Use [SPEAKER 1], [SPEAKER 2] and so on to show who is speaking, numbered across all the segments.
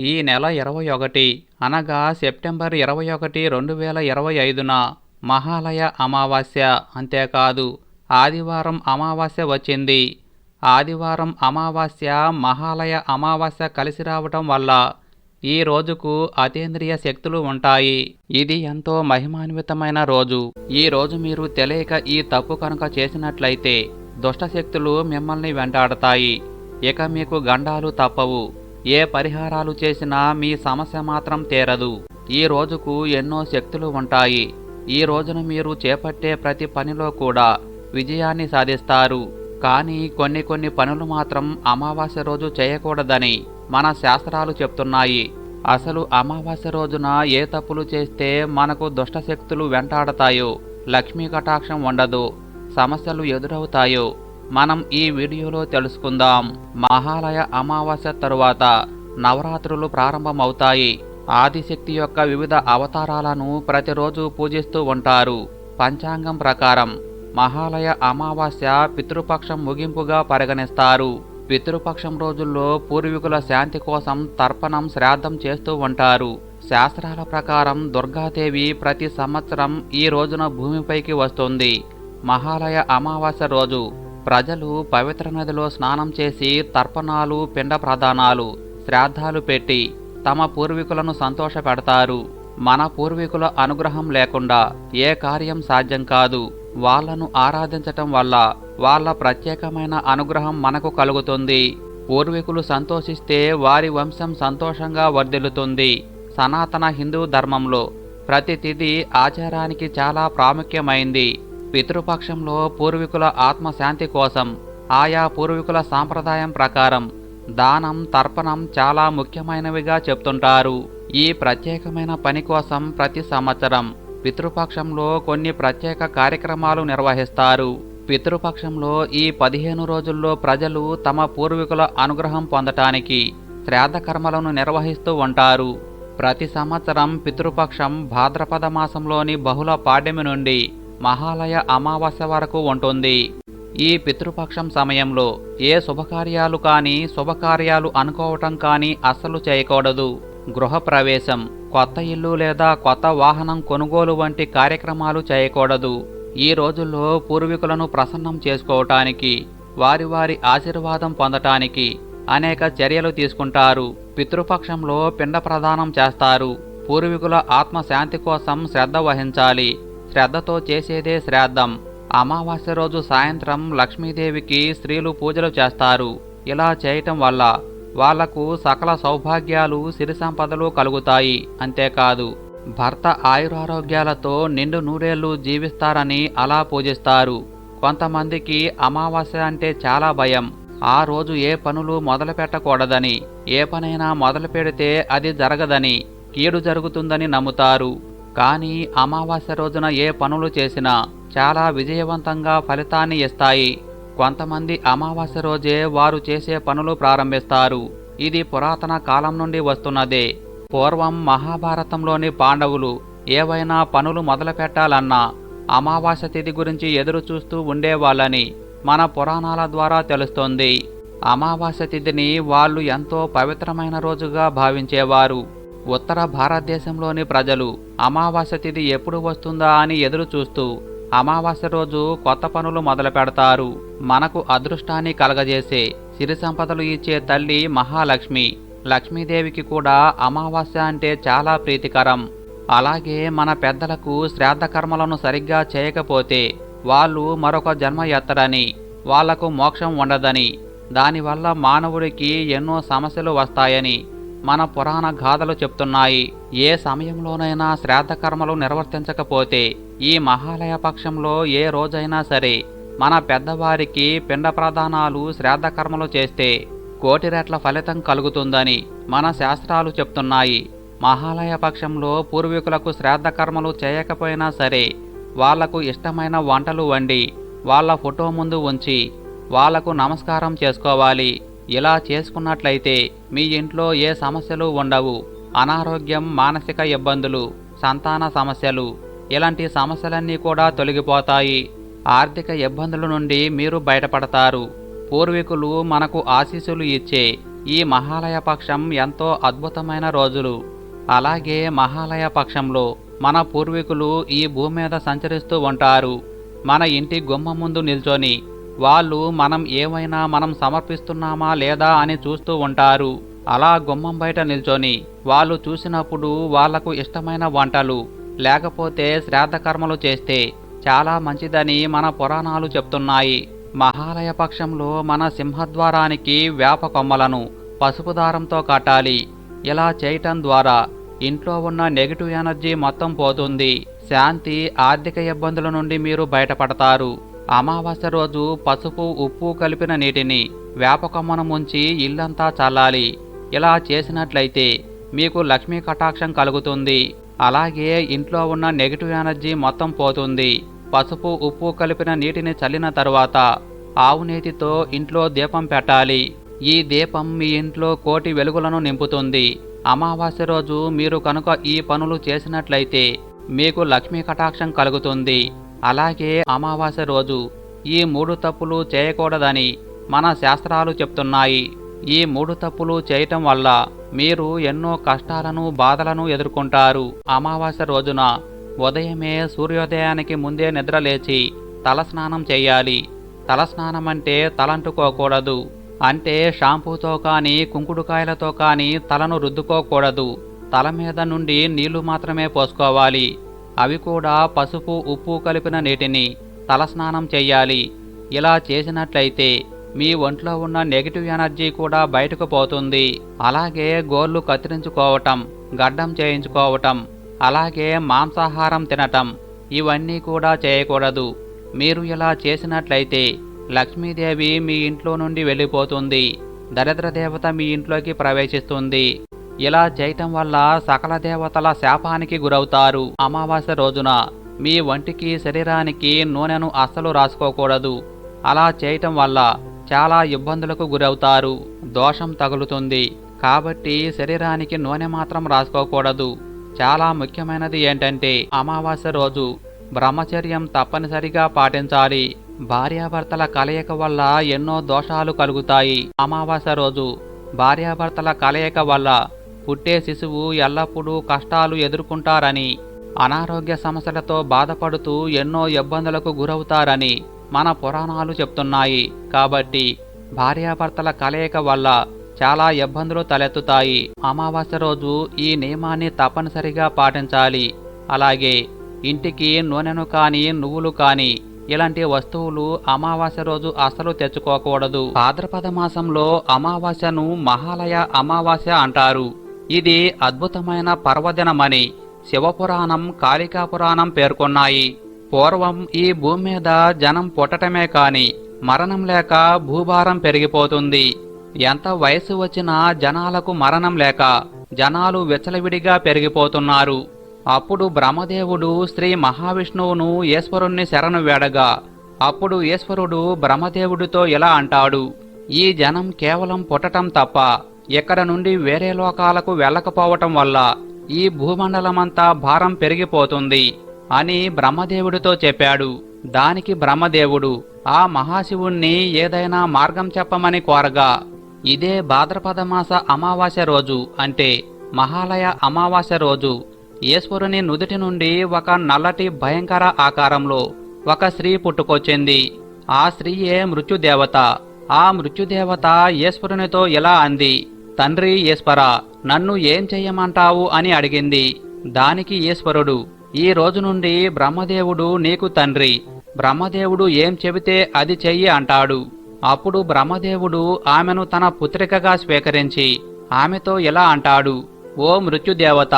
[SPEAKER 1] ఈ నెల ఇరవై ఒకటి అనగా సెప్టెంబర్ ఇరవై ఒకటి రెండు వేల ఇరవై ఐదున మహాలయ అమావాస్య. అంతేకాదు ఆదివారం అమావాస్య వచ్చింది. ఆదివారం అమావాస్య మహాలయ అమావాస్య కలిసి రావటం వల్ల ఈ రోజుకు అతీంద్రియ శక్తులు ఉంటాయి. ఇది ఎంతో మహిమాన్వితమైన రోజు. ఈ రోజు మీరు తెలియక ఈ తప్పు కనుక చేసినట్లయితే దుష్టశక్తులు మిమ్మల్ని వెంటాడతాయి. ఇక మీకు గండాలు తప్పవు. ఏ పరిహారాలు చేసినా మీ సమస్య మాత్రం తీరదు. ఈ రోజుకు ఎన్నో శక్తులు ఉంటాయి. ఈ రోజున మీరు చేపట్టే ప్రతి పనిలో కూడా విజయాన్ని సాధిస్తారు. కానీ కొన్ని కొన్ని పనులు మాత్రం అమావాస్య రోజు చేయకూడదని మన శాస్త్రాలు చెప్తున్నాయి. అసలు అమావాస్య రోజున ఏ తప్పులు చేస్తే మనకు దుష్టశక్తులు వెంటాడతాయో లక్ష్మీ కటాక్షం ఉండదు సమస్యలు ఎదురవుతాయో మనం ఈ వీడియోలో తెలుసుకుందాం. మహాలయ అమావాస్య తరువాత నవరాత్రులు ప్రారంభమవుతాయి. ఆదిశక్తి యొక్క వివిధ అవతారాలను ప్రతిరోజు పూజిస్తూ ఉంటారు. పంచాంగం ప్రకారం మహాలయ అమావాస్య పితృపక్షం ముగింపుగా పరిగణిస్తారు. పితృపక్షం రోజుల్లో పూర్వీకుల శాంతి కోసం తర్పణం శ్రాద్ధం చేస్తూ ఉంటారు. శాస్త్రాల ప్రకారం దుర్గాదేవి ప్రతి సంవత్సరం ఈ రోజున భూమిపైకి వస్తుంది. మహాలయ అమావాస్య రోజు ప్రజలు పవిత్ర నదిలో స్నానం చేసి తర్పణాలు పిండ ప్రదానాలు శ్రాద్ధాలు పెట్టి తమ పూర్వీకులను సంతోషపెడతారు. మన పూర్వీకుల అనుగ్రహం లేకుండా ఏ కార్యం సాధ్యం కాదు. వాళ్ళను ఆరాధించటం వల్ల వాళ్ళ ప్రత్యేకమైన అనుగ్రహం మనకు కలుగుతుంది. పూర్వీకులు సంతోషిస్తే వారి వంశం సంతోషంగా వర్ధిల్లుతుంది. సనాతన హిందూ ధర్మంలో ప్రతి తిథి ఆచారానికి చాలా ప్రాముఖ్యమైంది. పితృపక్షంలో పూర్వీకుల ఆత్మశాంతి కోసం ఆయా పూర్వీకుల సాంప్రదాయం ప్రకారం దానం తర్పణం చాలా ముఖ్యమైనవిగా చెప్తుంటారు. ఈ ప్రత్యేకమైన పని కోసం ప్రతి సంవత్సరం పితృపక్షంలో కొన్ని ప్రత్యేక కార్యక్రమాలు నిర్వహిస్తారు. పితృపక్షంలో ఈ పదిహేను రోజుల్లో ప్రజలు తమ పూర్వీకుల అనుగ్రహం పొందటానికి శ్రాద్ధ కర్మలను నిర్వహిస్తూ ఉంటారు. ప్రతి సంవత్సరం పితృపక్షం భాద్రపద మాసంలోని బహుళ పాడ్యమి నుండి మహాలయ అమావాస్య వరకు ఉంటుంది. ఈ పితృపక్షం సమయంలో ఏ శుభకార్యాలు కానీ శుభకార్యాలు అనుకోవటం కానీ అస్సలు చేయకూడదు. గృహప్రవేశం కొత్త ఇల్లు లేదా కొత్త వాహనం కొనుగోలు వంటి కార్యక్రమాలు చేయకూడదు. ఈ రోజుల్లో పూర్వీకులను ప్రసన్నం చేసుకోవటానికి వారి వారి ఆశీర్వాదం పొందటానికి అనేక చర్యలు తీసుకుంటారు. పితృపక్షంలో పిండ ప్రదానం చేస్తారు. పూర్వీకుల ఆత్మశాంతి కోసం శ్రద్ధ వహించాలి. శ్రద్ధతో చేసేదే శ్రాద్ధం. అమావాస్య రోజు సాయంత్రం లక్ష్మీదేవికి స్త్రీలు పూజలు చేస్తారు. ఇలా చేయటం వల్ల వాళ్ళకు సకల సౌభాగ్యాలు సిరి సంపదలు కలుగుతాయి. అంతేకాదు భర్త ఆయురారోగ్యాలతో నిండు నూరేళ్ళు జీవిస్తారని అలా పూజిస్తారు. కొంతమందికి అమావాస్య అంటే చాలా భయం. ఆ రోజు ఏ పనులు మొదలు పెట్టకూడదని ఏ పనైనా మొదలు పెడితే అది జరగదని కీడు జరుగుతుందని నమ్ముతారు. కానీ అమావాస్య రోజున ఏ పనులు చేసినా చాలా విజయవంతంగా ఫలితాన్ని ఇస్తాయి. కొంతమంది అమావాస్య రోజే వారు చేసే పనులు ప్రారంభిస్తారు. ఇది పురాతన కాలం నుండి వస్తున్నదే. పూర్వం మహాభారతంలోని పాండవులు ఏవైనా పనులు మొదలుపెట్టాలన్నా అమావాస్య తిథి గురించి ఎదురు చూస్తూ ఉండేవాళ్ళని మన పురాణాల ద్వారా తెలుస్తోంది. అమావాస్య తిథిని వాళ్ళు ఎంతో పవిత్రమైన రోజుగా భావించేవారు. ఉత్తర భారతదేశంలోని ప్రజలు అమావాస్య తిథి ఎప్పుడు వస్తుందా అని ఎదురు చూస్తూ అమావాస్య రోజు కొత్త పనులు మొదలు పెడతారు. మనకు అదృష్టాన్ని కలగజేసే సిరి సంపదలు ఇచ్చే తల్లి మహాలక్ష్మి. లక్ష్మీదేవికి కూడా అమావాస్య అంటే చాలా ప్రీతికరం. అలాగే మన పెద్దలకు శ్రాద్ధ కర్మలను సరిగ్గా చేయకపోతే వాళ్ళు మరొక జన్మ ఎత్తరని వాళ్ళకు మోక్షం ఉండదని. దానివల్ల మానవుడికి ఎన్నో సమస్యలు వస్తాయని మన పురాణ గాథలు చెప్తున్నాయి. ఏ సమయంలోనైనా శ్రాద్ధ కర్మలు నిర్వర్తించకపోతే ఈ మహాలయ పక్షంలో ఏ రోజైనా సరే మన పెద్దవారికి పిండ ప్రదానాలు శ్రాద్ధ కర్మలు చేస్తే కోటి రెట్ల ఫలితం కలుగుతుందని మన శాస్త్రాలు చెప్తున్నాయి. మహాలయ పక్షంలో పూర్వీకులకు శ్రాద్ధ కర్మలు చేయకపోయినా సరే వాళ్ళకు ఇష్టమైన వంటలు వండి వాళ్ళ ఫోటో ముందు ఉంచి వాళ్ళకు నమస్కారం చేసుకోవాలి. ఇలా చేసుకున్నట్లయితే మీ ఇంట్లో ఏ సమస్యలు ఉండవు. అనారోగ్యం మానసిక ఇబ్బందులు సంతాన సమస్యలు ఇలాంటి సమస్యలన్నీ కూడా తొలగిపోతాయి. ఆర్థిక ఇబ్బందుల నుండి మీరు బయటపడతారు. పూర్వీకులు మనకు ఆశీస్సులు ఇచ్చే ఈ మహాలయ పక్షం ఎంతో అద్భుతమైన రోజులు. అలాగే మహాలయ పక్షంలో మన పూర్వీకులు ఈ భూమి మీద సంచరిస్తూ ఉంటారు. మన ఇంటి గుమ్మ ముందు నిల్చొని వాళ్ళు మనం ఏమైనా మనం సమర్పిస్తున్నామా లేదా అని చూస్తూ ఉంటారు. అలా గుమ్మం బయట నిల్చొని వాళ్ళు చూసినప్పుడు వాళ్ళకు ఇష్టమైన వంటలు లేకపోతే శ్రాద్ధకర్మలు చేస్తే చాలా మంచిదని మన పురాణాలు చెప్తున్నాయి. మహాలయ పక్షంలో మన సింహద్వారానికి వేప కొమ్మలను పసుపు దారంతో కట్టాలి. ఇలా చేయటం ద్వారా ఇంట్లో ఉన్న నెగిటివ్ ఎనర్జీ మొత్తం పోతుంది. శాంతి ఆర్థిక ఇబ్బందుల నుండి మీరు బయటపడతారు. అమావాస్య రోజు పసుపు ఉప్పు కలిపిన నీటిని వేపకొమ్మను ముంచి ఇల్లంతా చల్లాలి. ఇలా చేసినట్లయితే మీకు లక్ష్మీ కటాక్షం కలుగుతుంది. అలాగే ఇంట్లో ఉన్న నెగిటివ్ ఎనర్జీ మొత్తం పోతుంది. పసుపు ఉప్పు కలిపిన నీటిని చల్లిన తరువాత ఆవు నేతితో ఇంట్లో దీపం పెట్టాలి. ఈ దీపం మీ ఇంట్లో కోటి వెలుగులను నింపుతుంది. అమావాస్య రోజు మీరు కనుక ఈ పనులు చేసినట్లయితే మీకు లక్ష్మీ కటాక్షం కలుగుతుంది. అలాగే అమావాస్య రోజు ఈ మూడు తప్పులు చేయకూడదని మన శాస్త్రాలు చెప్తున్నాయి. ఈ మూడు తప్పులు చేయటం వల్ల మీరు ఎన్నో కష్టాలను బాధలను ఎదుర్కొంటారు. అమావాస్య రోజున ఉదయమే సూర్యోదయానికి ముందే నిద్రలేచి తలస్నానం చేయాలి. తలస్నానం అంటే తలంటుకోకూడదు. అంటే షాంపూతో కానీ కుంకుడుకాయలతో కానీ తలను రుద్దుకోకూడదు. తల మీద నుండి నీళ్ళు మాత్రమే పోసుకోవాలి. అవి కూడా పసుపు ఉప్పు కలిపిన నీటిని తలస్నానం చేయాలి. ఇలా చేసినట్లయితే మీ ఒంట్లో ఉన్న నెగిటివ్ ఎనర్జీ కూడా బయటకు పోతుంది. అలాగే గోర్లు కత్తిరించుకోవటం గడ్డం చేయించుకోవటం అలాగే మాంసాహారం తినటం ఇవన్నీ కూడా చేయకూడదు. మీరు ఇలా చేసినట్లయితే లక్ష్మీదేవి మీ ఇంట్లో నుండి వెళ్ళిపోతుంది. దరిద్ర దేవత మీ ఇంట్లోకి ప్రవేశిస్తుంది. ఇలా చేయటం వల్ల సకల దేవతల శాపానికి గురవుతారు. అమావాస్య రోజున మీ వంటికి శరీరానికి నూనెను అస్సలు రాసుకోకూడదు. అలా చేయటం వల్ల చాలా ఇబ్బందులకు గురవుతారు. దోషం తగులుతుంది. కాబట్టి శరీరానికి నూనె మాత్రం రాసుకోకూడదు. చాలా ముఖ్యమైనది ఏంటంటే అమావాస్య రోజు బ్రహ్మచర్యం తప్పనిసరిగా పాటించాలి. భార్యాభర్తల కలయిక వల్ల ఎన్నో దోషాలు కలుగుతాయి. అమావాస్య రోజు భార్యాభర్తల కలయిక వల్ల పుట్టే శిశువు ఎల్లప్పుడూ కష్టాలు ఎదుర్కొంటారని అనారోగ్య సమస్యలతో బాధపడుతూ ఎన్నో ఇబ్బందులకు గురవుతారని మన పురాణాలు చెప్తున్నాయి. కాబట్టి భార్యాభర్తల కలయిక వల్ల చాలా ఇబ్బందులు తలెత్తుతాయి. అమావాస్య రోజు ఈ నియమాన్ని తప్పనిసరిగా పాటించాలి. అలాగే ఇంటికి నూనెను కానీ నువ్వులు కానీ ఇలాంటి వస్తువులు అమావాస్య రోజు అసలు తెచ్చుకోకూడదు. భాద్రపద మాసంలో అమావాస్యను మహాలయ అమావాస్య అంటారు. ఇది అద్భుతమైన పర్వదినమని శివపురాణం కాళికా పురాణం పేర్కొన్నాయి. పూర్వం ఈ భూమి మీద జనం పుట్టటమే కాని మరణం లేక భూభారం పెరిగిపోతుంది. ఎంత వయసు వచ్చినా జనాలకు మరణం లేక జనాలు విచ్చలవిడిగా పెరిగిపోతున్నారు. అప్పుడు బ్రహ్మదేవుడు శ్రీ మహావిష్ణువును ఈశ్వరుణ్ణి శరణు వేడగా అప్పుడు ఈశ్వరుడు బ్రహ్మదేవుడితో ఇలా అంటాడు ఈ జనం కేవలం పుట్టటం తప్ప ఇక్కడ నుండి వేరే లోకాలకు వెళ్ళకపోవటం వల్ల ఈ భూమండలమంతా భారం పెరిగిపోతుంది అని బ్రహ్మదేవుడితో చెప్పాడు. దానికి బ్రహ్మదేవుడు ఆ మహాశివుణ్ణి ఏదైనా మార్గం చెప్పమని కోరగా ఇదే భాద్రపద మాస అమావాస్య రోజు అంటే మహాలయ అమావాస్య రోజు. ఈశ్వరుని నుదుటి నుండి ఒక నల్లటి భయంకర ఆకారంలో ఒక స్త్రీ పుట్టుకొచ్చింది. ఆ స్త్రీయే మృత్యుదేవత. ఆ మృత్యుదేవత ఈశ్వరునితో ఇలా అంది తండ్రి ఈశ్వర నన్ను ఏం చెయ్యమంటావు అని అడిగింది. దానికి ఈశ్వరుడు ఈ రోజు నుండి బ్రహ్మదేవుడు నీకు తండ్రి. బ్రహ్మదేవుడు ఏం చెబితే అది చెయ్యి అంటాడు. అప్పుడు బ్రహ్మదేవుడు ఆమెను తన పుత్రికగా స్వీకరించి ఆమెతో ఇలా అంటాడు ఓ మృత్యుదేవత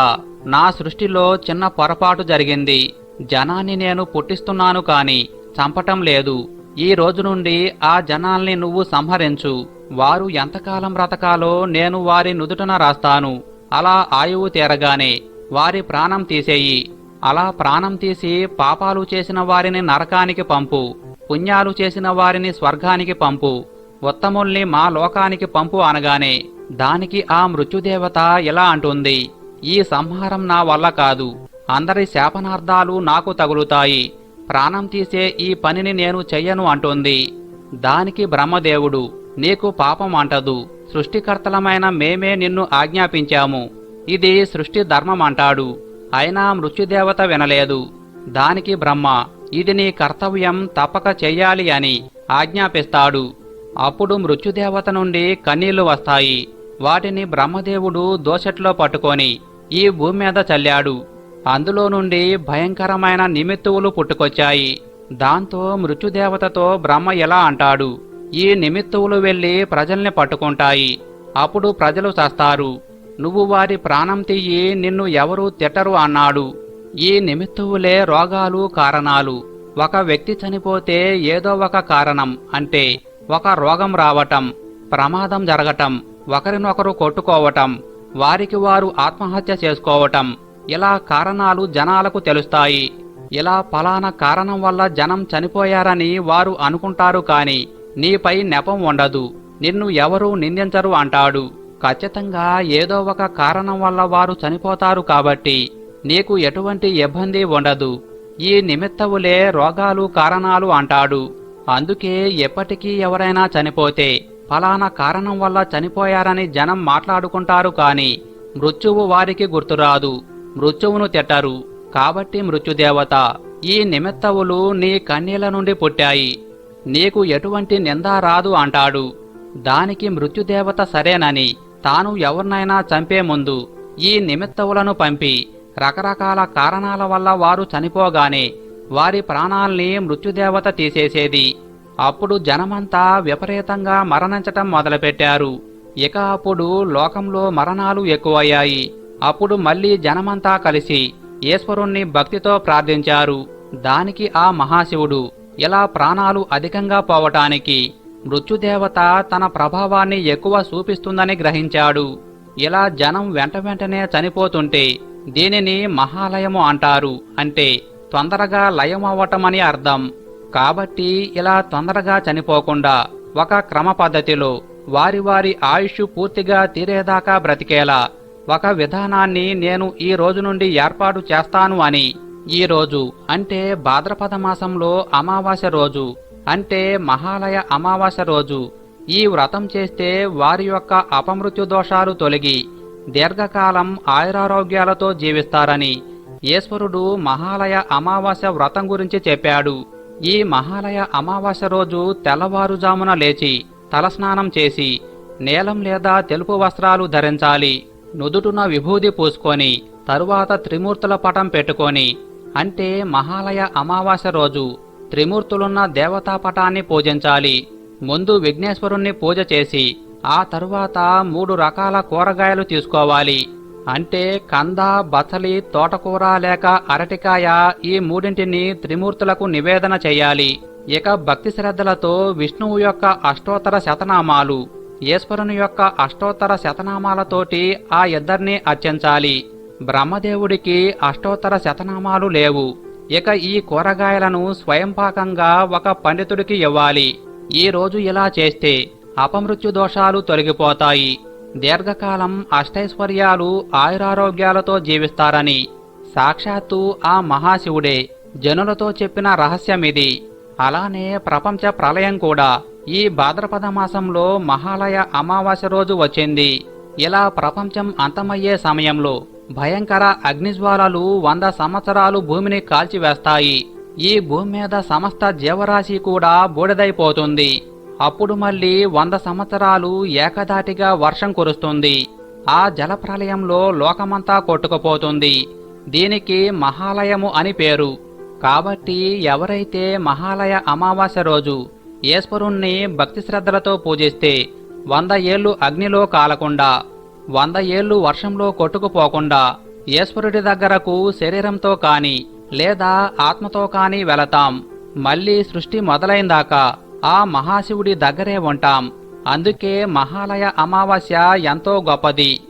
[SPEAKER 1] నా సృష్టిలో చిన్న పొరపాటు జరిగింది. జనాన్ని నేను పుట్టిస్తున్నాను కాని చంపటం లేదు. ఈ రోజు నుండి ఆ జనాల్ని నువ్వు సంహరించు. వారు ఎంతకాలం బ్రతకాలో నేను వారి నుదుటన రాస్తాను. అలా ఆయువు తీరగానే వారి ప్రాణం తీసేయి. అలా ప్రాణం తీసి పాపాలు చేసిన వారిని నరకానికి పంపు. పుణ్యాలు చేసిన వారిని స్వర్గానికి పంపు. ఉత్తముల్ని మా లోకానికి పంపు అనగానే దానికి ఆ మృత్యుదేవత ఇలా అంటుంది. ఈ సంహారం నా వల్ల కాదు. అందరి శాపనార్థాలు నాకు తగులుతాయి. ప్రాణం తీసే ఈ పనిని నేను చెయ్యను అంటుంది. దానికి బ్రహ్మదేవుడు నీకు పాపం అంటదు. సృష్టికర్తలమైన మేమే నిన్ను ఆజ్ఞాపించాము. ఇది సృష్టి ధర్మం అంటాడు అయినా మృత్యుదేవత వినలేదు. దానికి బ్రహ్మ ఇది నీ కర్తవ్యం తప్పక చెయ్యాలి అని ఆజ్ఞాపిస్తాడు. అప్పుడు మృత్యుదేవత నుండి కన్నీళ్ళు వస్తాయి. వాటిని బ్రహ్మదేవుడు దోసెట్లో పట్టుకొని ఈ భూమి మీద చల్లాడు. అందులో నుండి భయంకరమైన నిమిత్తువులు పుట్టుకొచ్చాయి. దాంతో మృత్యుదేవతతో బ్రహ్మ ఎలా అంటాడు? ఈ నిమిత్తువులు వెళ్ళి ప్రజల్ని పట్టుకుంటాయి. అప్పుడు ప్రజలు చస్తారు. నువ్వు వారి ప్రాణం తీయి నిన్ను ఎవరూ తిట్టరు అన్నాడు. ఈ నిమిత్తువులే రోగాలు కారణాలు. ఒక వ్యక్తి చనిపోతే ఏదో ఒక కారణం అంటే ఒక రోగం రావటం ప్రమాదం జరగటం ఒకరినొకరు కొట్టుకోవటం వారికి వారు ఆత్మహత్య చేసుకోవటం ఇలా కారణాలు జనాలకు తెలుస్తాయి? ఇలా ఫలానా కారణం వల్ల జనం చనిపోయారని వారు అనుకుంటారు కాని నీపై నెపం ఉండదు. నిన్ను ఎవరూ నిందించరు అంటాడు. ఖచ్చితంగా ఏదో ఒక కారణం వల్ల వారు చనిపోతారు కాబట్టి నీకు ఎటువంటి ఇబ్బంది ఉండదు. ఈ నిమిత్తవులే రోగాలు కారణాలు అంటాడు. అందుకే ఎప్పటికీ ఎవరైనా చనిపోతే ఫలానా కారణం వల్ల చనిపోయారని జనం మాట్లాడుకుంటారు కాని మృత్యువు వారికి గుర్తురాదు. మృత్యువును తెట్టారు. కాబట్టి మృత్యుదేవత ఈ నిమిత్తవులు నీ కన్నీల నుండి పుట్టాయి. నీకు ఎటువంటి నింద రాదు అంటాడు. దానికి మృత్యుదేవత సరేనని తాను ఎవరినైనా చంపే ముందు ఈ నిమిత్తవులను పంపి రకరకాల కారణాల వల్ల వారు చనిపోగానే వారి ప్రాణాల్ని మృత్యుదేవత తీసేసేది. అప్పుడు జనమంతా విపరీతంగా మరణించటం మొదలుపెట్టారు. ఇక అప్పుడు లోకంలో మరణాలు ఎక్కువయ్యాయి. అప్పుడు మళ్ళీ జనమంతా కలిసి ఈశ్వరుణ్ణి భక్తితో ప్రార్థించారు. దానికి ఆ మహాశివుడు ఇలా ప్రాణాలు అధికంగా పోవటానికి మృత్యుదేవత తన ప్రభావాన్ని ఎక్కువ చూపిస్తుందని గ్రహించాడు. ఇలా జనం వెంట వెంటనే చనిపోతుంటే దీనిని మహాలయము అంటారు. అంటే తొందరగా లయం అవ్వటమని అర్థం. కాబట్టి ఇలా తొందరగా చనిపోకుండా ఒక క్రమ పద్ధతిలో వారి వారి ఆయుష్ పూర్తిగా తీరేదాకా బ్రతికేలా ఒక విధానాన్ని నేను ఈ రోజు నుండి ఏర్పాటు చేస్తాను అని. ఈ రోజు అంటే భాద్రపద మాసంలో అమావాస్య రోజు అంటే మహాలయ అమావాస్య రోజు. ఈ వ్రతం చేస్తే వారి యొక్క అపమృత్యు దోషాలు తొలగి దీర్ఘకాలం ఆయురారోగ్యాలతో జీవిస్తారని ఈశ్వరుడు మహాలయ అమావాస్య వ్రతం గురించి చెప్పాడు. ఈ మహాలయ అమావాస్య రోజు తెల్లవారుజామున లేచి తలస్నానం చేసి నీలం లేదా తెలుపు వస్త్రాలు ధరించాలి. నుదుటున విభూది పూసుకొని తరువాత త్రిమూర్తుల పటం పెట్టుకొని అంటే మహాలయ అమావాస్య రోజు త్రిమూర్తులున్న దేవతా పటాన్ని పూజించాలి. ముందు విఘ్నేశ్వరుణ్ణి పూజ చేసి ఆ తరువాత మూడు రకాల కూరగాయలు తీసుకోవాలి. అంటే కంద బసలి తోటకూర లేక అరటికాయ ఈ మూడింటిని త్రిమూర్తులకు నివేదన చేయాలి. ఇక భక్తి శ్రద్ధలతో విష్ణువు యొక్క అష్టోత్తర శతనామాలు. ఈశ్వరుని యొక్క అష్టోత్తర శతనామాలతోటి ఆ ఇద్దరిని అర్చించాలి. బ్రహ్మదేవుడికి అష్టోత్తర శతనామాలు లేవు. ఇక ఈ కూరగాయలను స్వయంపాకంగా ఒక పండితుడికి ఇవ్వాలి. ఈ రోజు ఇలా చేస్తే అపమృత్యు దోషాలు తొలగిపోతాయి. దీర్ఘకాలం అష్టైశ్వర్యాలు ఆయురారోగ్యాలతో జీవిస్తారని. సాక్షాత్తు ఆ మహాశివుడే జనులతో చెప్పిన రహస్యమిది. అలానే ప్రపంచ ప్రళయం కూడా. ఈ భాద్రపద మాసంలో మహాలయ అమావాస్య రోజు వచ్చింది. ఇలా ప్రపంచం అంతమయ్యే సమయంలో భయంకర అగ్నిజ్వాలలు వంద సంవత్సరాలు భూమిని కాల్చివేస్తాయి. ఈ భూమి మీద సమస్త జీవరాశి కూడా బూడిదైపోతుంది. అప్పుడు మళ్ళీ వంద సంవత్సరాలు ఏకదాటిగా వర్షం కురుస్తుంది. ఆ జలప్రలయంలో లోకమంతా కొట్టుకుపోతుంది. దీనికి మహాలయము అని పేరు. కాబట్టి ఎవరైతే మహాలయ అమావాస్య రోజు ఈశ్వరుణ్ణి భక్తి శ్రద్ధలతో పూజిస్తే వంద ఏళ్ళు అగ్నిలో కాలకుండా వంద ఏళ్ళు వర్షంలో కొట్టుకుపోకుండా ఈశ్వరుడి దగ్గరకు శరీరంతో కాని లేదా ఆత్మతో కాని వెళతాం. మళ్ళీ సృష్టి మొదలైందాకా ఆ మహాశివుడి దగ్గరే ఉంటాం. అందుకే మహాలయ అమావాస్య ఎంతో గొప్పది.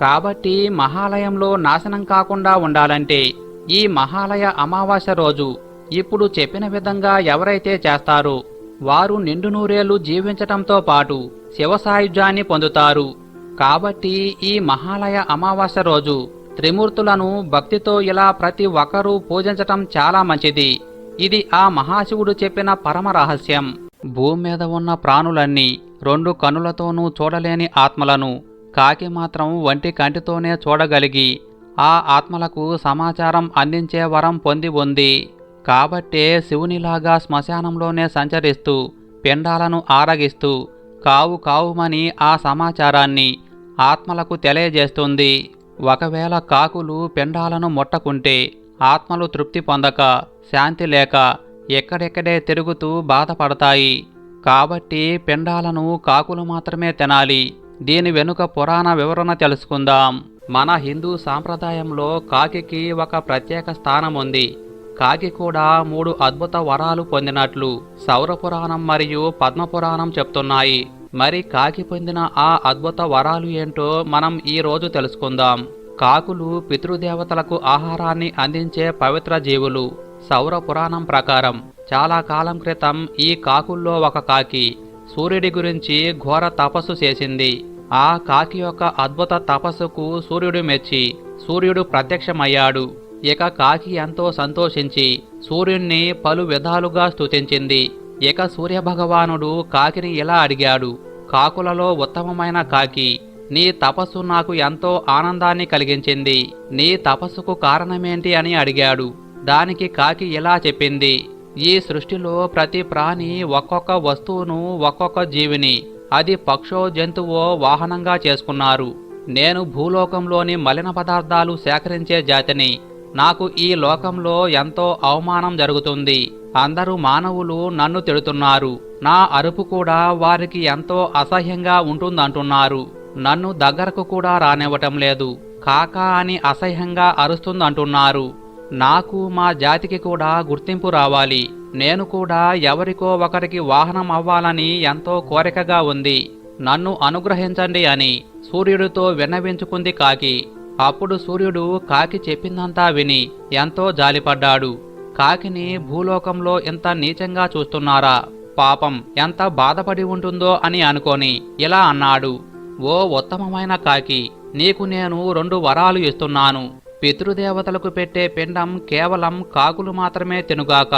[SPEAKER 1] కాబట్టి మహాలయంలో నాశనం కాకుండా ఉండాలంటే ఈ మహాలయ అమావాస్య రోజు ఇప్పుడు చెప్పిన విధంగా ఎవరైతే చేస్తారో వారు నిండు నూరేళ్ళు జీవించటంతో పాటు శివ సాయుధ్యాన్ని పొందుతారు. కాబట్టి ఈ మహాలయ అమావాస్య రోజు త్రిమూర్తులను భక్తితో ఇలా ప్రతి ఒక్కరూ పూజించటం చాలా మంచిది. ఇది ఆ మహాశివుడు చెప్పిన పరమ రహస్యం. భూమి మీద ఉన్న ప్రాణులన్నీ రెండు కనులతోనూ చూడలేని ఆత్మలను కాకి మాత్రం వంటి కంటితోనే చూడగలిగి ఆ ఆత్మలకు సమాచారం అందించే వరం పొంది ఉంది. కాబట్టే శివునిలాగా శ్మశానంలోనే సంచరిస్తూ పిండాలను ఆరగిస్తూ కావు కావుమని ఆ సమాచారాన్ని ఆత్మలకు తెలియజేస్తుంది. ఒకవేళ కాకులు పిండాలను ముట్టకుంటే ఆత్మలు తృప్తి పొందక శాంతి లేక ఎక్కడెక్కడే తిరుగుతూ బాధపడతాయి. కాబట్టి పిండాలను కాకులు మాత్రమే తినాలి. దీని వెనుక పురాణ వివరణ తెలుసుకుందాం. మన హిందూ సాంప్రదాయంలో కాకికి ఒక ప్రత్యేక స్థానం ఉంది కాకి కూడా మూడు అద్భుత వరాలు పొందినట్లు సౌరపురాణం మరియు పద్మపురాణం చెప్తున్నాయి. మరి కాకి పొందిన ఆ అద్భుత వరాలు ఏంటో మనం ఈ రోజు తెలుసుకుందాం. కాకులు పితృదేవతలకు ఆహారాన్ని అందించే పవిత్ర జీవులు. సౌర పురాణం ప్రకారం చాలా కాలం క్రితం ఈ కాకుల్లో ఒక కాకి సూర్యుడి గురించి ఘోర తపస్సు చేసింది. ఆ కాకి యొక్క అద్భుత తపస్సుకు సూర్యుడు మెచ్చి సూర్యుడు ప్రత్యక్షమయ్యాడు. ఇక కాకి ఎంతో సంతోషించి సూర్యుణ్ణి పలు విధాలుగా స్తుతించింది. ఇక సూర్యభగవానుడు కాకిని ఇలా అడిగాడు కాకులలో ఉత్తమమైన కాకి నీ తపస్సు నాకు ఎంతో ఆనందాన్ని కలిగించింది. నీ తపస్సుకు కారణమేంటి అని అడిగాడు. దానికి కాకి ఇలా చెప్పింది ఈ సృష్టిలో ప్రతి ప్రాణి ఒక్కొక్క వస్తువును ఒక్కొక్క జీవిని అది పక్షో జంతువో వాహనంగా చేసుకున్నారు. నేను భూలోకంలోని మలిన పదార్థాలు సేకరించే జాతిని. నాకు ఈ లోకంలో ఎంతో అవమానం జరుగుతుంది. అందరూ మానవులు నన్ను తిడుతున్నారు. నా అరుపు కూడా వారికి ఎంతో అసహ్యంగా ఉంటుందంటున్నారు. నన్ను దగ్గరకు కూడా రానివ్వటం లేదు. కాకా అని అసహ్యంగా అరుస్తుందంటున్నారు. నాకు మా జాతికి కూడా గుర్తింపు రావాలి. నేను కూడా ఎవరికో ఒకరికి వాహనం అవ్వాలని ఎంతో కోరికగా ఉంది. నన్ను అనుగ్రహించండి అని సూర్యుడితో విన్నవించుకుంది కాకి. అప్పుడు సూర్యుడు కాకి చెప్పిందంతా విని ఎంతో జాలిపడ్డాడు. కాకిని భూలోకంలో ఇంత నీచంగా చూస్తున్నారా? పాపం ఎంత బాధపడి ఉంటుందో అని అనుకొని ఇలా అన్నాడు. ఓ ఉత్తమమైన కాకి నీకు నేను రెండు వరాలు ఇస్తున్నాను. పితృదేవతలకు పెట్టే పిండం కేవలం కాకులు మాత్రమే తినుగాక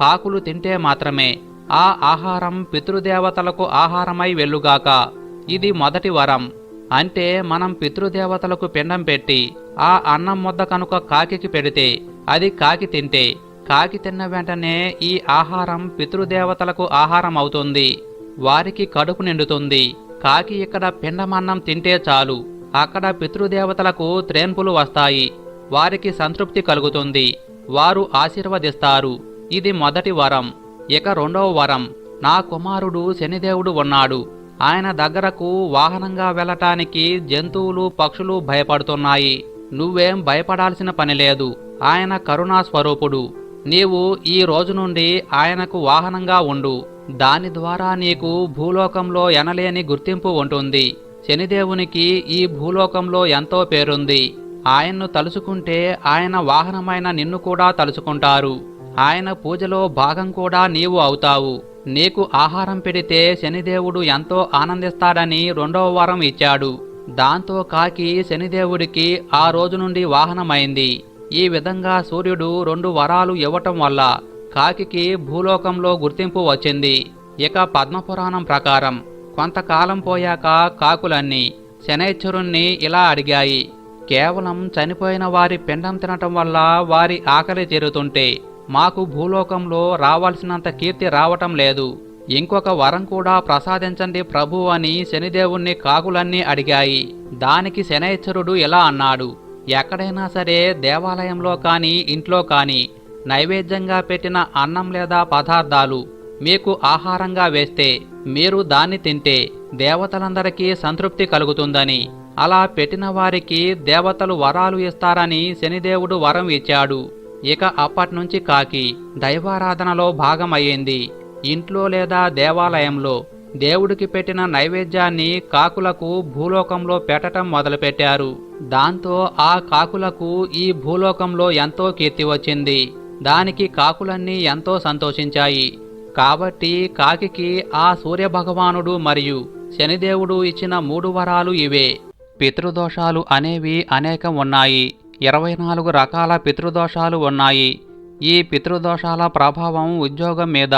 [SPEAKER 1] కాకులు తింటే మాత్రమే ఆ ఆహారం పితృదేవతలకు ఆహారమై వెళ్ళుగాక. ఇది మొదటి వరం. అంటే మనం పితృదేవతలకు పిండం పెట్టి ఆ అన్నం ముద్ద కనుక కాకికి పెడితే అది కాకి తింటే కాకి తిన్న వెంటనే ఈ ఆహారం పితృదేవతలకు ఆహారం అవుతుంది వారికి కడుపు నిండుతుంది. కాకి ఇక్కడ పిండమన్నం తింటే చాలు. అక్కడ పితృదేవతలకు త్రేన్పులు వస్తాయి. వారికి సంతృప్తి కలుగుతుంది. వారు ఆశీర్వదిస్తారు. ఇది మొదటి వరం. ఇక రెండవ వరం. నా కుమారుడు శనిదేవుడు ఉన్నాడు. ఆయన దగ్గరకు వాహనంగా వెళ్ళటానికి జంతువులు పక్షులు భయపడుతున్నాయి. నువ్వేం భయపడాల్సిన పని లేదు. ఆయన కరుణా స్వరూపుడు. నీవు ఈ రోజు నుండి ఆయనకు వాహనంగా ఉండు. దాని ద్వారా నీకు భూలోకంలో ఎనలేని గుర్తింపు ఉంటుంది. శనిదేవునికి ఈ భూలోకంలో ఎంతో పేరుంది. ఆయన్ను తలుచుకుంటే ఆయన వాహనమైన నిన్ను కూడా తలుచుకుంటారు ఆయన పూజలో భాగం కూడా నీవు అవుతావు. నీకు ఆహారం పెడితే శనిదేవుడు ఎంతో ఆనందిస్తాడని రెండవ వరం ఇచ్చాడు. దాంతో కాకి శనిదేవుడికి ఆ రోజు నుండి వాహనమైంది. ఈ విధంగా సూర్యుడు రెండు వరాలు ఇవ్వటం వల్ల కాకి భూలోకంలో గుర్తింపు వచ్చింది. ఇక పద్మపురాణం ప్రకారం కొంతకాలం పోయాక కాకులన్నీ శనైశ్వరుణ్ణి ఇలా అడిగాయి కేవలం చనిపోయిన వారి పిండం తినటం వల్ల వారి ఆకలి తీరుతుంటే మాకు భూలోకంలో రావాల్సినంత కీర్తి రావటం లేదు. ఇంకొక వరం కూడా ప్రసాదించండి ప్రభు అని శనిదేవుణ్ణి కాకులన్నీ అడిగాయి. దానికి శనైశ్వరుడు ఇలా అన్నాడు ఎక్కడైనా సరే దేవాలయంలో కానీ ఇంట్లో కానీ నైవేద్యంగా పెట్టిన అన్నం లేదా పదార్థాలు మీకు ఆహారంగా వేస్తే మీరు దాన్ని తింటే దేవతలందరికీ సంతృప్తి కలుగుతుందని అలా పెట్టిన వారికి దేవతలు వరాలు ఇస్తారని శనిదేవుడు వరం ఇచ్చాడు. ఇక అప్పట్నుంచి కాకి దైవారాధనలో భాగమయ్యింది. ఇంట్లో లేదా దేవాలయంలో దేవుడికి పెట్టిన నైవేద్యాన్ని కాకులకు భూలోకంలో పెట్టటం మొదలుపెట్టారు. దాంతో ఆ కాకులకు ఈ భూలోకంలో ఎంతో కీర్తి వచ్చింది. దానికి కాకులన్నీ ఎంతో సంతోషించాయి. కాబట్టి కాకికి ఆ సూర్యభగవానుడు మరియు శనిదేవుడు ఇచ్చిన మూడు వరాలు ఇవే. పితృదోషాలు అనేవి అనేకం ఉన్నాయి. ఇరవై నాలుగు రకాల పితృదోషాలు ఉన్నాయి. ఈ పితృదోషాల ప్రభావం ఉద్యోగం మీద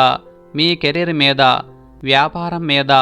[SPEAKER 1] మీ కెరీర్ మీద వ్యాపారం మీద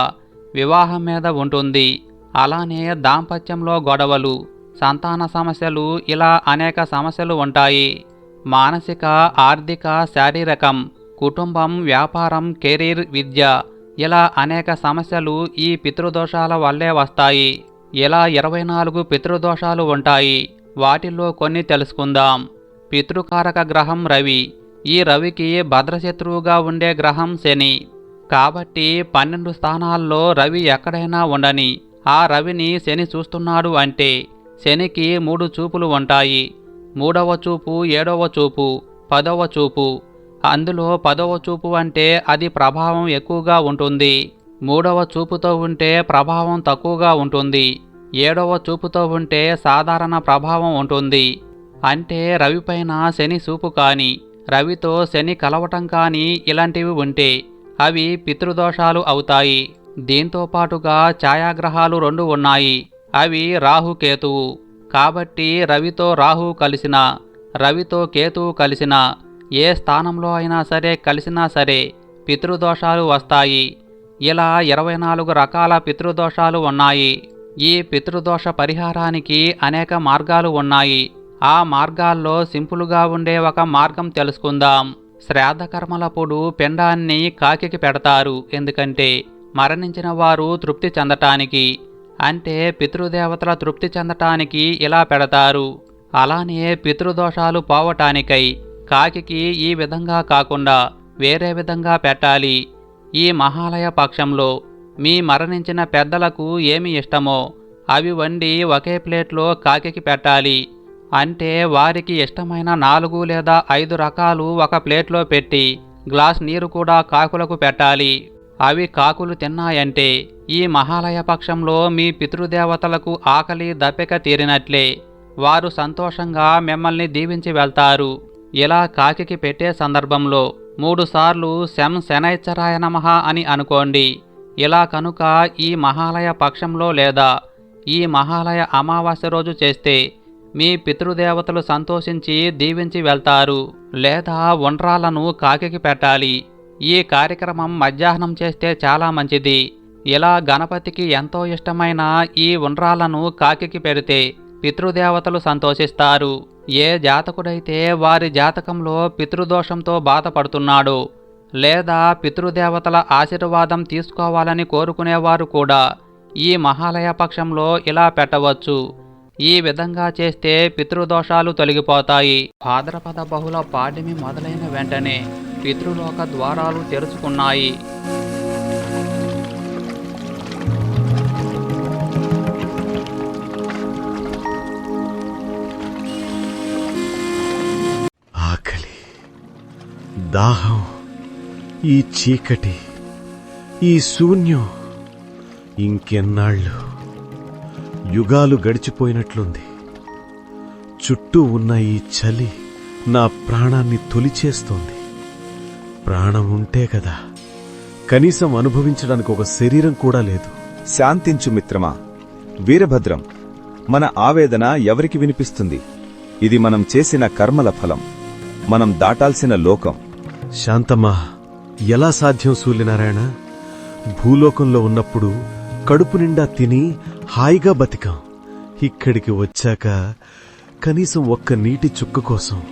[SPEAKER 1] వివాహం మీద ఉంటుంది. అలానే దాంపత్యంలో గొడవలు సంతాన సమస్యలు ఇలా అనేక సమస్యలు ఉంటాయి. మానసిక ఆర్థిక శారీరకం కుటుంబం వ్యాపారం కెరీర్ విద్య ఇలా అనేక సమస్యలు ఈ పితృదోషాల వల్లే వస్తాయి. ఇలా ఇరవై నాలుగు పితృదోషాలు ఉంటాయి. వాటిల్లో కొన్ని తెలుసుకుందాం. పితృకారక గ్రహం రవి. ఈ రవికి భద్రశత్రువుగా ఉండే గ్రహం శని. కాబట్టి పన్నెండు స్థానాల్లో రవి ఎక్కడైనా ఉండని ఆ రవిని శని చూస్తున్నాడు అంటే శనికి మూడు చూపులు ఉంటాయి. మూడవ చూపు ఏడవ చూపు పదవ చూపు అందులో పదవ చూపు అంటే అది ప్రభావం ఎక్కువగా ఉంటుంది. మూడవ చూపుతో ఉంటే ప్రభావం తక్కువగా ఉంటుంది. ఏడవ చూపుతో ఉంటే సాధారణ ప్రభావం ఉంటుంది. అంటే రవిపైన శని చూపు కాని రవితో శని కలవటం కానీ ఇలాంటివి ఉంటే అవి పితృదోషాలు అవుతాయి. దీంతో పాటుగా ఛాయాగ్రహాలు రెండు ఉన్నాయి. అవి రాహు కేతువు. కాబట్టి రవితో రాహు కలిసిన రవితో కేతువు కలిసిన ఏ స్థానంలో అయినా సరే కలిసినా సరే పితృదోషాలు వస్తాయి. ఇలా ఇరవై నాలుగు రకాల పితృదోషాలు ఉన్నాయి. ఈ పితృదోష పరిహారానికి అనేక మార్గాలు ఉన్నాయి. ఆ మార్గాల్లో సింపుల్గా ఉండే ఒక మార్గం తెలుసుకుందాం. శ్రాద్ధకర్మలప్పుడు పిండాన్ని కాకికి పెడతారు. ఎందుకంటే మరణించిన వారు తృప్తి చెందటానికి అంటే పితృదేవతల తృప్తి చెందటానికి ఇలా పెడతారు. అలానే పితృదోషాలు పోవటానికై కాకికి ఈ విధంగా కాకుండా వేరే విధంగా పెట్టాలి. ఈ మహాలయ పక్షంలో మీ మరణించిన పెద్దలకు ఏమి ఇష్టమో అవి వండి ఒకే ప్లేట్లో కాకికి పెట్టాలి. అంటే వారికి ఇష్టమైన నాలుగు లేదా ఐదు రకాలు ఒక ప్లేట్లో పెట్టి గ్లాస్ నీరు కూడా కాకులకు పెట్టాలి. అవి కాకులు తిన్నాయంటే ఈ మహాలయ పక్షంలో మీ పితృదేవతలకు ఆకలి దప్పిక తీరినట్లే. వారు సంతోషంగా మిమ్మల్ని దీవించి వెళ్తారు. ఇలా కాకికి పెట్టే సందర్భంలో మూడుసార్లు శం శనైచ్చరాయ నమః అని అనుకోండి. ఇలా కనుక ఈ మహాలయ పక్షంలో లేదా ఈ మహాలయ అమావాస్య రోజు చేస్తే మీ పితృదేవతలు సంతోషించి దీవించి వెళ్తారు లేదా ఉండ్రాలను కాకికి పెట్టాలి. ఈ కార్యక్రమం మధ్యాహ్నం చేస్తే చాలా మంచిది. ఇలా గణపతికి ఎంతో ఇష్టమైన ఈ ఉండ్రాలను కాకికి పెడితే పితృదేవతలు సంతోషిస్తారు. ఏ జాతకుడైతే వారి జాతకంలో పితృదోషంతో బాధపడుతున్నాడో లేదా పితృదేవతల ఆశీర్వాదం తీసుకోవాలని కోరుకునేవారు కూడా ఈ మహాలయ పక్షంలో ఇలా పెట్టవచ్చు. ఈ విధంగా చేస్తే పితృదోషాలు తొలగిపోతాయి. భాద్రపద బహుళ పాడిమి మొదలైన వెంటనే పితృలోక ద్వారాలు తెరుచుకున్నాయి.
[SPEAKER 2] ఆకలి దాహం ఈ చీకటి ఈ శూన్యం ఇంకెన్నాళ్ళు యుగాలు గడిచిపోయినట్లుంది. చుట్టూ ఉన్న ఈ చలి నా ప్రాణాన్ని తొలిచేస్తోంది. ప్రాణం ఉంటే కదా కనీసం అనుభవించడానికి ఒక శరీరం కూడా లేదు.
[SPEAKER 3] శాంతించు మిత్రమా వీరభద్రం మన ఆవేదన ఎవరికి వినిపిస్తుంది? ఇది మనం చేసిన కర్మల ఫలం. మనం దాటాల్సిన లోకం.
[SPEAKER 2] శాంతమ్మా ఎలా సాధ్యం సూర్యనారాయణ? భూలోకంలో ఉన్నప్పుడు కడుపు నిండా తిని హాయిగా బతికాం. ఇక్కడికి వచ్చాక కనీసం ఒక్క నీటి చుక్క కోసం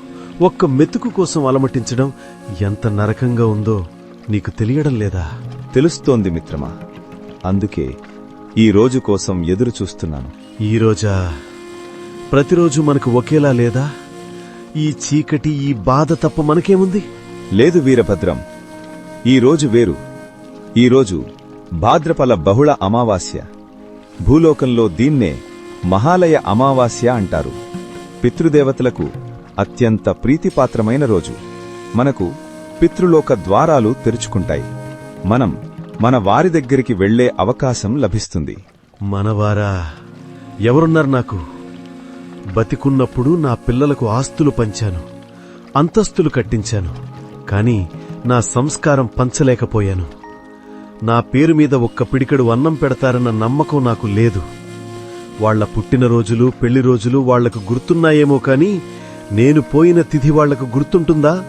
[SPEAKER 2] ఒక్క మెతుకు కోసం అలమటించడం ఎంత నరకంగా ఉందో నీకు తెలియడం లేదా?
[SPEAKER 3] తెలుస్తోంది మిత్రమా. అందుకే ఈ రోజు కోసం ఎదురు చూస్తున్నాను
[SPEAKER 2] ఈరోజా ప్రతిరోజు మనకు ఒకేలా లేదా? ఈ చీకటి ఈ బాధ తప్ప మనకేముంది?
[SPEAKER 3] లేదు వీరభద్రం. ఈ రోజు వేరు. ఈరోజు భాద్రపల బహుళ అమావాస్య. భూలోకంలో దీన్నే మహాలయ అమావాస్య అంటారు. పితృదేవతలకు అత్యంత ప్రీతిపాత్రమైన రోజు. మనకు పితృలోక ద్వారాలు తెరుచుకుంటాయి. మనం మన వారి దగ్గరికి వెళ్ళే అవకాశం లభిస్తుంది.
[SPEAKER 2] మనవారా ఎవరున్నారు నాకు? బతికున్నప్పుడు నా పిల్లలకు ఆస్తులు పంచాను అంతస్తులు కట్టించాను కాని నా సంస్కారం పంచలేకపోయాను. నా పేరు మీద ఒక్క పిడికడు అన్నం పెడతారన్న నమ్మకం నాకు లేదు. వాళ్ళ పుట్టినరోజులు పెళ్ళి రోజులు వాళ్ళకు గుర్తున్నాయేమో కాని నేను పోయిన తిథి వాళ్ళకు గుర్తుంటుందా?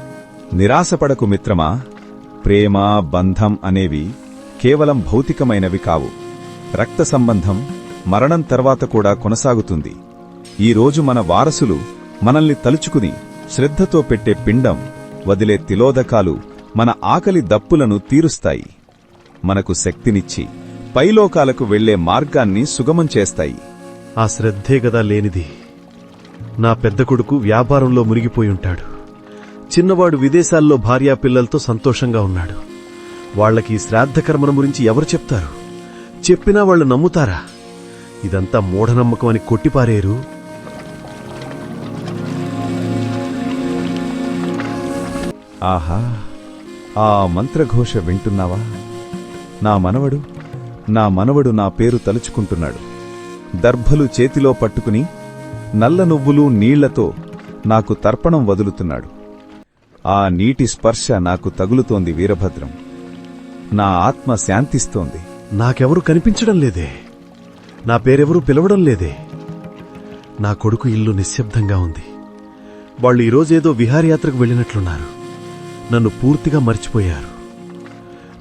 [SPEAKER 3] నిరాశపడకు మిత్రమా. ప్రేమ బంధం అనేవి కేవలం భౌతికమైనవి కావు. రక్త సంబంధం మరణం తర్వాత కూడా కొనసాగుతుంది. ఈ రోజు మన వారసులు మనల్ని తలుచుకుని శ్రద్ధతో పెట్టే పిండం వదిలే తిలోదకాలు మన ఆకలి దప్పులను తీరుస్తాయి. మనకు శక్తినిచ్చి పైలోకాలకు వెళ్ళే మార్గాన్ని సుగమం చేస్తాయి.
[SPEAKER 2] ఆ శ్రద్ధే గదా లేనిది. నా పెద్ద కొడుకు వ్యాపారంలో మునిగిపోయి ఉంటాడు. చిన్నవాడు విదేశాల్లో భార్యా పిల్లలతో సంతోషంగా ఉన్నాడు. వాళ్ళకి ఈ గురించి ఎవరు చెప్తారు? చెప్పినా వాళ్ళు నమ్ముతారా? ఇదంతా మూఢనమ్మకం అని కొట్టిపారేరు?
[SPEAKER 3] ఆహా ఆ మంత్రఘోష వింటున్నావా? నా మనవడు నా మనవడు నా పేరు తలుచుకుంటున్నాడు. దర్భలు చేతిలో పట్టుకుని నల్ల నువ్వులు నీళ్ళతో నాకు తర్పణం వదులుతున్నాడు. ఆ నీటి స్పర్శ నాకు తగులుతోంది వీరభద్రం. నా ఆత్మ శాంతిస్తోంది.
[SPEAKER 2] నాకెవరు కనిపించడం లేదే. నా పేరెవరూ పిలవడం లేదే. నా కొడుకు ఇల్లు నిశ్శబ్దంగా ఉంది. వాళ్ళు ఈరోజేదో విహారయాత్రకు వెళ్ళినట్లున్నారు. నన్ను పూర్తిగా మర్చిపోయారు.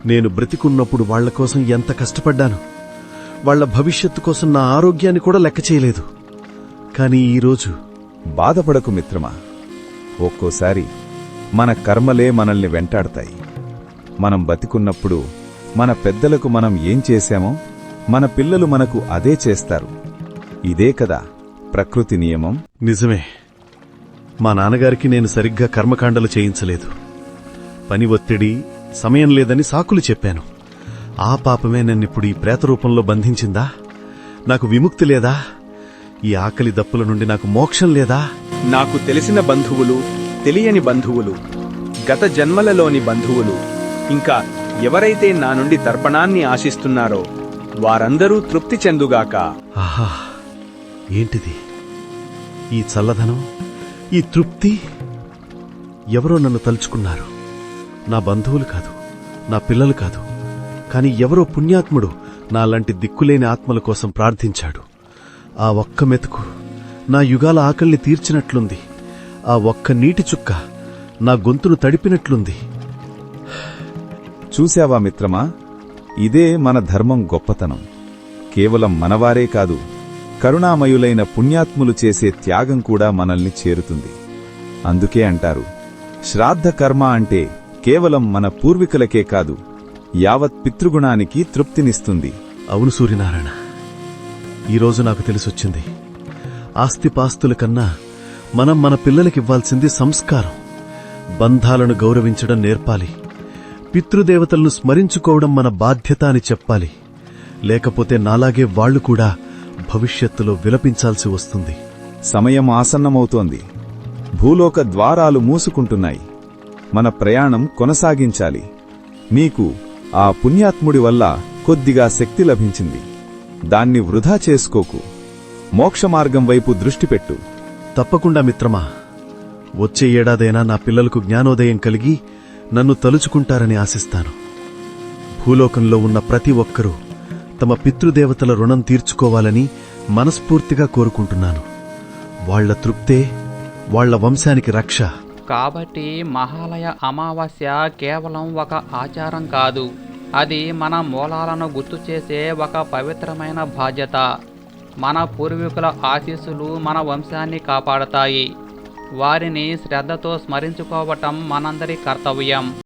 [SPEAKER 2] నేను బ్రతికున్నప్పుడు వాళ్ళ కోసం ఎంత కష్టపడ్డాను. వాళ్ళ భవిష్యత్తు కోసం నా ఆరోగ్యాన్ని కూడా లెక్క చేయలేదు. కానీ ఈరోజు
[SPEAKER 3] బాధపడకు మిత్రమా. ఒక్కోసారి మన కర్మలే మనల్ని వెంటాడతాయి. మనం బతికున్నప్పుడు మన పెద్దలకు మనం ఏం చేశామో మన పిల్లలు మనకు అదే చేస్తారు. ఇదే కదా ప్రకృతి నియమం.
[SPEAKER 2] నిజమే. మా నాన్నగారికి నేను సరిగ్గా కర్మకాండలు చేయించలేదు. పని ఒత్తిడి సమయం లేదని సాకులు చెప్పాను. ఆ పాపమే నన్నిప్పుడు ఈ ప్రేత రూపంలో బంధించిందా? నాకు విముక్తి లేదా? ఈ ఆకలి దప్పుల నుండి నాకు మోక్షం లేదా?
[SPEAKER 4] నాకు తెలిసిన బంధువులు తెలియని బంధువులు గత జన్మలలోని బంధువులు ఇంకా ఎవరైతే నా నుండి తర్పణాన్ని ఆశిస్తున్నారో వారందరూ తృప్తి చెందుగాక.
[SPEAKER 2] ఆహా ఏంటిది? ఈ చల్లదనం ఈ తృప్తి? ఎవరో నన్ను తలుచుకున్నారు. నా బంధువులు కాదు నా పిల్లలు కాదు. కాని ఎవరో పుణ్యాత్ముడు నాలాంటి దిక్కులేని ఆత్మల కోసం ప్రార్థించాడు. ఆ ఒక్క మెతుకు నా యుగాల ఆకలిని తీర్చినట్లుంది. ఆ ఒక్క నీటి చుక్క నా గొంతును తడిపినట్లుంది.
[SPEAKER 3] చూశావా మిత్రమా? ఇదే మన ధర్మం గొప్పతనం. కేవలం మనవారే కాదు కరుణామయులైన పుణ్యాత్ములు చేసే త్యాగం కూడా మనల్ని చేరుతుంది. అందుకే అంటారు శ్రాద్ధ కర్మ అంటే కేవలం మన పూర్వీకులకే కాదు యావత్ పితృగుణానికి తృప్తినిస్తుంది.
[SPEAKER 2] అవును సూర్యనారాయణ. ఈరోజు నాకు తెలిసొచ్చింది. ఆస్తిపాస్తుల కన్నా మనం మన పిల్లలకివ్వాల్సింది సంస్కారం. బంధాలను గౌరవించడం నేర్పాలి. పితృదేవతలను స్మరించుకోవడం మన బాధ్యత అని చెప్పాలి. లేకపోతే నాలాగే వాళ్ళు కూడా భవిష్యత్తులో విలపించాల్సి వస్తుంది.
[SPEAKER 3] సమయం ఆసన్నమవుతోంది. భూలోక ద్వారాలు మూసుకుంటున్నాయి. మన ప్రయాణం కొనసాగించాలి. మీకు ఆ పుణ్యాత్ముడి వల్ల కొద్దిగా శక్తి లభించింది. దాన్ని వృధా చేసుకోకు. మోక్షమార్గం వైపు దృష్టి పెట్టు.
[SPEAKER 2] తప్పకుండా మిత్రమా. వచ్చే ఏడాదైనా నా పిల్లలకు జ్ఞానోదయం కలిగి నన్ను తలుచుకుంటారని ఆశిస్తాను. భూలోకంలో ఉన్న ప్రతి ఒక్కరూ తమ పితృదేవతల రుణం తీర్చుకోవాలని మనస్ఫూర్తిగా కోరుకుంటున్నాను. వాళ్ళ తృప్తే వాళ్ళ వంశానికి రక్ష.
[SPEAKER 1] కాబట్టి మహాలయ అమావాస్య కేవలం ఒక ఆచారం కాదు. అది మన మూలాలను గుర్తు చేసే ఒక పవిత్రమైన బాధ్యత. మన పూర్వీకుల ఆశీస్సులు మన వంశాన్ని కాపాడతాయి. వారిని శ్రద్ధతో స్మరించుకోవటం మనందరి కర్తవ్యం.